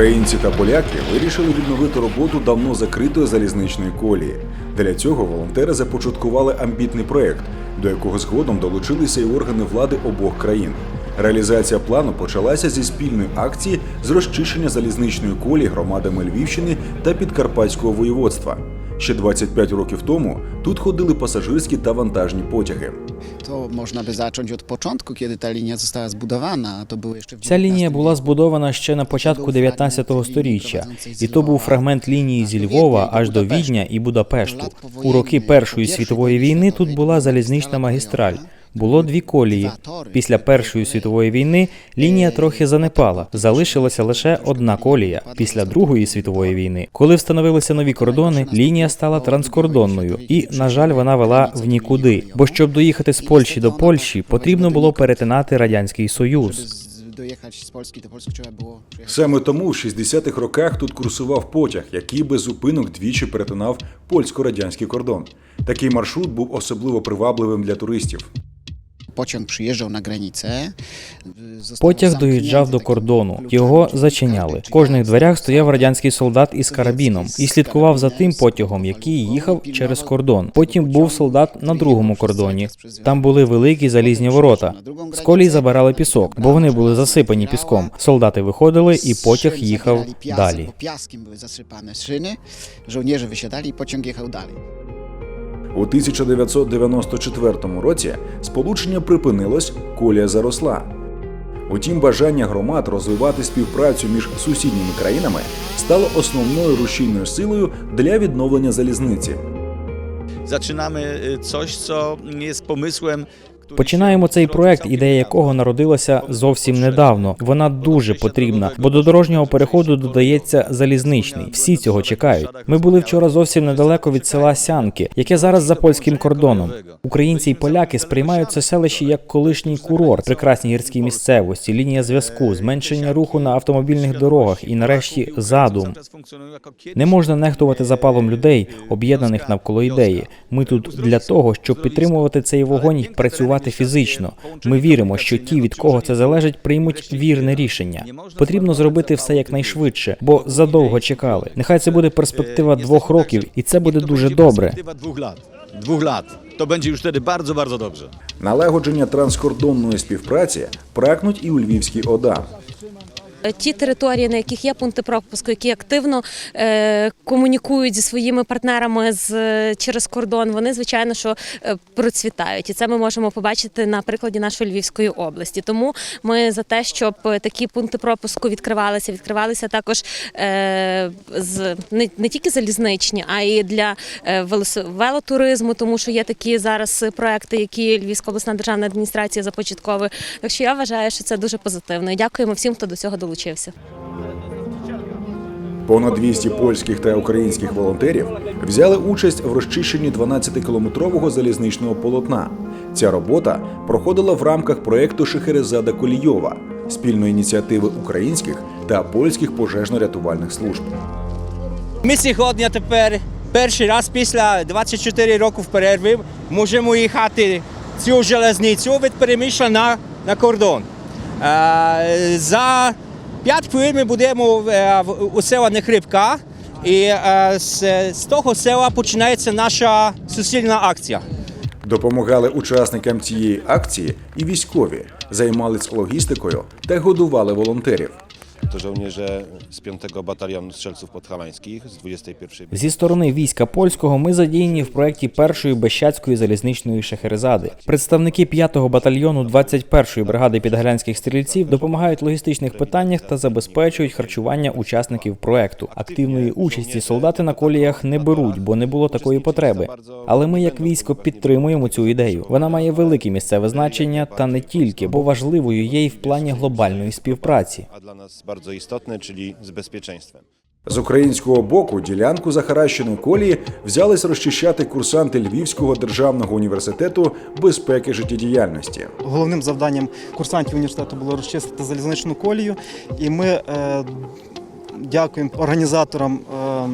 Українці та поляки вирішили відновити роботу давно закритої залізничної колії. Для цього волонтери започаткували амбітний проект, до якого згодом долучилися і органи влади обох країн. Реалізація плану почалася зі спільної акції з розчищення залізничної колії громадами Львівщини та Підкарпатського воєводства. Ще 25 років тому тут ходили пасажирські та вантажні потяги. То можна би зачати від початку, коли та лінія została а то było ще Ця лінія була збудована ще на початку 19 століття, і то був фрагмент лінії зі Львова аж до Відня і Будапешту. У роки Першої світової війни тут була залізнична магістраль. Було дві колії. Після Першої світової війни лінія трохи занепала. Залишилася лише одна колія. Після Другої світової війни, коли встановилися нові кордони, лінія стала транскордонною, і, на жаль, вона вела в нікуди. Бо щоб доїхати з Польщі до Польщі, потрібно було перетинати радянський союз. Z Polski do Polski trzeba było przejechać Саме тому в 60-х роках тут курсував потяг, який без зупинок двічі перетинав польсько-радянський кордон. Такий маршрут був особливо привабливим для туристів. Pociąg przyjeżdżał na granicę. Потяг доїжджав до кордону. Його зачиняли. В кожних дверях стояв радянський солдат із карабіном і слідкував за тим потягом, який їхав через кордон. Потім був солдат на другому кордоні. Там були великі залізні ворота. З колій забирали пісок, бо вони були засипані піском. Солдати виходили, і потяг їхав далі. Piaskiem były zasypane szyny, żołnierze wysiadali i pociąg jechał dalej. У 1994 році сполучення припинилось, колія заросла. Утім, бажання громад розвивати співпрацю між сусідніми країнами стало основною рушійною силою для відновлення залізниці. Zaczynamy y, coś, co jest pomysłem. Починаємо цей проект, ідея якого народилася зовсім недавно. Вона дуже потрібна, бо до дорожнього переходу додається залізничний. Всі цього чекають. Ми були вчора зовсім недалеко від села Сянки, яке зараз за польським кордоном. Українці і поляки сприймають це селище як колишній курорт, прекрасні гірські місцевості, лінія зв'язку, зменшення руху на автомобільних дорогах і, нарешті, задум. Не можна нехтувати запалом людей, об'єднаних навколо ідеї. Ми тут для того, щоб підтримувати цей вогонь і працювати фізично. Ми віримо, що ті, від кого це залежить, приймуть вірне рішення. Потрібно зробити все якнайшвидше, бо задовго чекали. Нехай це буде перспектива двох років, і це буде дуже добре. Двох лад. То Dwóch lat. To дуже, bardzo dobrze. Налагодження транскордонної співпраці прагнуть і у Львівській ОДА. Ті території, на яких є пункти пропуску, які активно е, комунікують зі своїми партнерами з через кордон, вони звичайно що е, процвітають, і це ми можемо побачити на прикладі нашої Львівської області. Тому ми за те, щоб такі пункти пропуску відкривалися, відкривалися також е, з не, тільки залізничні, а й для е, велотуризму, тому що є такі зараз проекти, які Львівська обласна державна адміністрація започатковує. Так що я вважаю, що це дуже позитивно. І дякуємо всім, хто до цього долучився. Понад 200 польських та українських волонтерів взяли участь в розчищенні 12-кілометрового залізничного полотна. Ця робота проходила в рамках проєкту Шехерезада Колійова спільної ініціативи українських та польських пожежно-рятувальних служб. Ми сьогодні тепер перший раз після 24 років перерви можемо їхати цю железницю від Перемишля на, на кордон. Е, за 5 хвилин ми будемо е, у села Нехрипка, і е, з того села починається наша суцільна акція. Допомагали учасникам цієї акції і військові, займались логістикою та годували волонтерів. To żołnierze z 5 Batalionu Strzelców Podhalańskich z 21. Зі сторони війська польського ми задіяні в проєкті першої Бещацької залізничної шахерезади. Представники 5-го батальйону 21-ї бригади підгалянських стрільців допомагають в логістичних питаннях та забезпечують харчування учасників проекту. Активної участі солдати на коліях не беруть, бо не було такої потреби. Але ми, як військо, підтримуємо цю ідею. Вона має велике місцеве значення та не тільки, бо важливою є й в плані глобальної співпраці. A dla nas bardzo istotne, czyli z bezpieczeństwem. З українського боку ділянку захаращеної колії взялись розчищати курсанти Львівського державного університету безпеки життєдіяльності. Головним завданням курсантів університету було розчистити залізничну колію, і ми е, дякуємо організаторам е,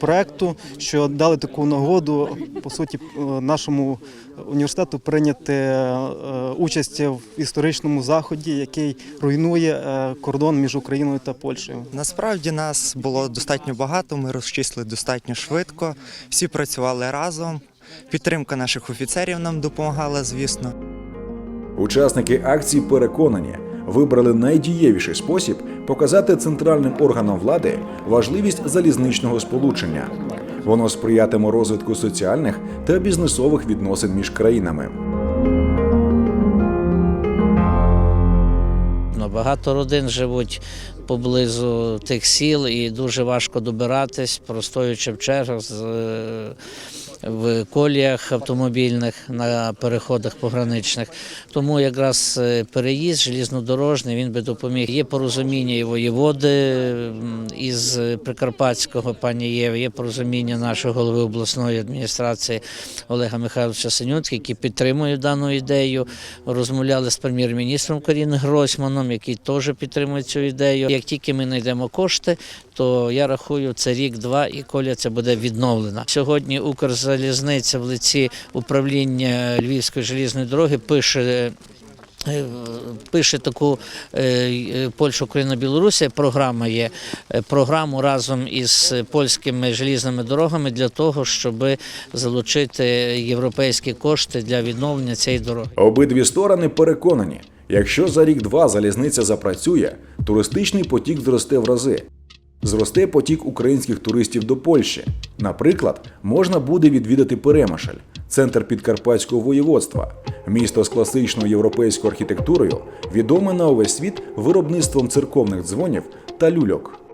проекту, що дали таку нагоду по суті е, нашому університету прийняти е, участь в історичному заході, який руйнує е, кордон між Україною та Польщею. Насправді нас було достатньо багато. Ми розчислили достатньо швидко. Всі працювали разом. Підтримка наших офіцерів нам допомагала, звісно. Учасники акції переконані, вибрали найдієвіший спосіб показати центральним органам влади важливість залізничного сполучення. Воно сприятиме розвитку соціальних та бізнесових відносин між країнами. Ну, Багато родин живуть поблизу тих сіл і дуже важко добиратись, простоючи в чергах е, в коліях автомобільних на переходах пограничних. Тому якраз е, переїзд желізнодорожний він би допоміг. Є порозуміння і воєводи із Прикарпатського пані Єви, є порозуміння нашої голови обласної адміністрації Олега Михайловича Синютки, які підтримують дану ідею. Розмовляли з прем'єр-міністром Карін Гройсманом, який теж підтримує цю ідею. Як тільки ми знайдемо кошти, то я рахую, це рік-два і коля це буде відновлена. Сьогодні Укрзалізниця в лиці управління Львівської желізної дороги пише. е, Пише таку е, е, Польща, Україна, Білорусія. Програма є програму разом із польськими желізними дорогами для того, щоб залучити європейські кошти для відновлення цієї дороги. Обидві сторони переконані, якщо за рік-два залізниця запрацює, туристичний потік зросте в рази. Зросте потік українських туристів до Польщі. Наприклад, можна буде відвідати Перемишль, центр підкарпатського воєводства, місто з класичною європейською архітектурою, відоме на увесь світ виробництвом церковних дзвонів та люльок.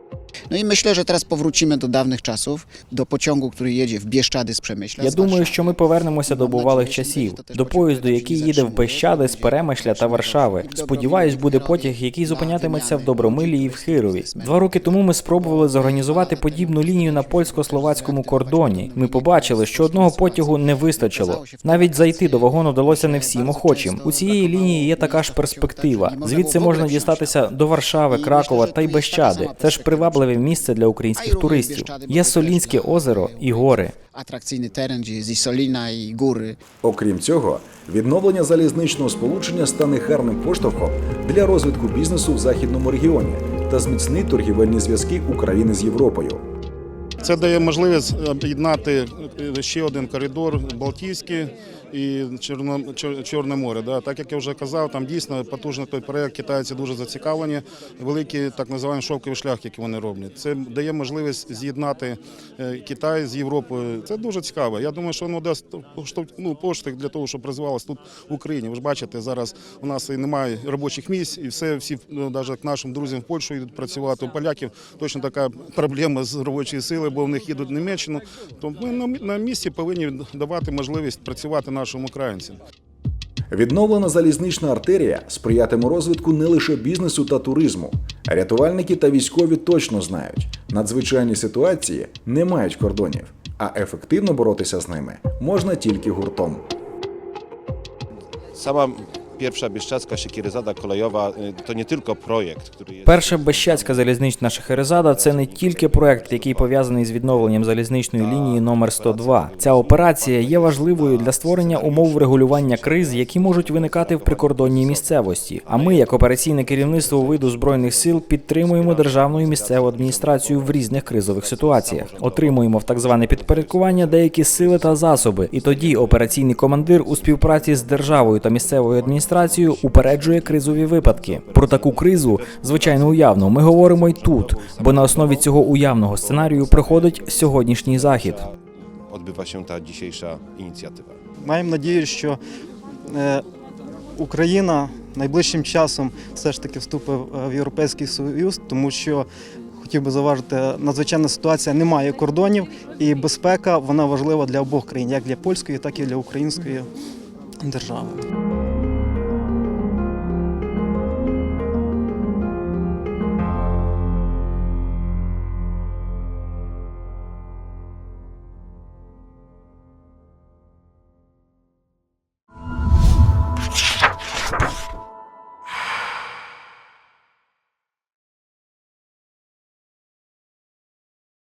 No i myślę, że teraz powrócimy do dawnych czasów, do pociągu, który jedzie w Bieszczady z Przemyśla. Я z думаю, Warszawy. що ми повернемося до бувалих часів, до поїзду, який їде в Пещади з Перемишля та Варшави. Сподіваюсь, буде потяг, який зупинятиметься в Добромилі і в Хирові. Два роки тому ми спробували зорганізувати подібну лінію на польсько-словацькому кордоні. Ми побачили, що одного потягу не вистачило. Навіть зайти до вагону вдалося не всім охочим. У цієї лінії є така ж перспектива. Звідси можна дістатися до Варшави, Кракова та й Бещади. Це ж привабливе місце для українських туристів. Є Солінське озеро і гори. Gdzie jest i Solina, i góry. Окрім цього, відновлення залізничного сполучення стане гарним поштовхом для розвитку бізнесу в західному регіоні та зміцнить торгівельні зв'язки України з Європою. Це дає можливість об'єднати ще один коридор Балтійський і Чорно, Чорне море. Так як я вже казав, там дійсно потужний той проект, китайці дуже зацікавлені. Великий так називаємо шовковий шлях, який вони роблять. Це дає можливість з'єднати е, Китай з Європою. Це дуже цікаво. Я думаю, що воно дасть ну, поштовх для того, щоб розвивалося тут в Україні. Ви ж бачите, зараз у нас і немає робочих місць, і все всі ну, навіть к нашим друзям в Польщу йдуть працювати. У поляків точно така проблема з робочої сили, бо в них їдуть в Німеччину. То ми на- на місці повинні давати можливість працювати нашим українцям. Відновлена залізнична артерія сприятиме розвитку не лише бізнесу та туризму. Рятувальники та військові точно знають, надзвичайні ситуації не мають кордонів, а ефективно боротися з ними можна тільки гуртом. Sama pierwsza bieszczadzka siekieryzada kolejowa to nie tylko projekt, który. Перша Бещацька залізнична шахерезада це не тільки проект, який пов'язаний з відновленням залізничної лінії номер 102. Ця операція є важливою для створення умов врегулювання криз, які можуть виникати в прикордонній місцевості. А ми, як операційне керівництво виду збройних сил, підтримуємо державну і місцеву адміністрацію в різних кризових ситуаціях. Отримуємо в так зване підпорядкування деякі сили та засоби, і тоді операційний командир у співпраці з державою та місцевою адміністрацією упереджує кризові випадки. Про таку кризу, звичайно, уявно, ми говоримо й тут, бо на основі цього уявного сценарію проходить сьогоднішній захід. odbywa się ta dzisiejsza inicjatywa. Маємо надію, що е, Україна найближчим часом все ж таки вступить в Європейський Союз, тому що хотів би зауважити, надзвичайна ситуація, немає кордонів, і безпека вона важлива для обох країн, як для польської, так і для української держави.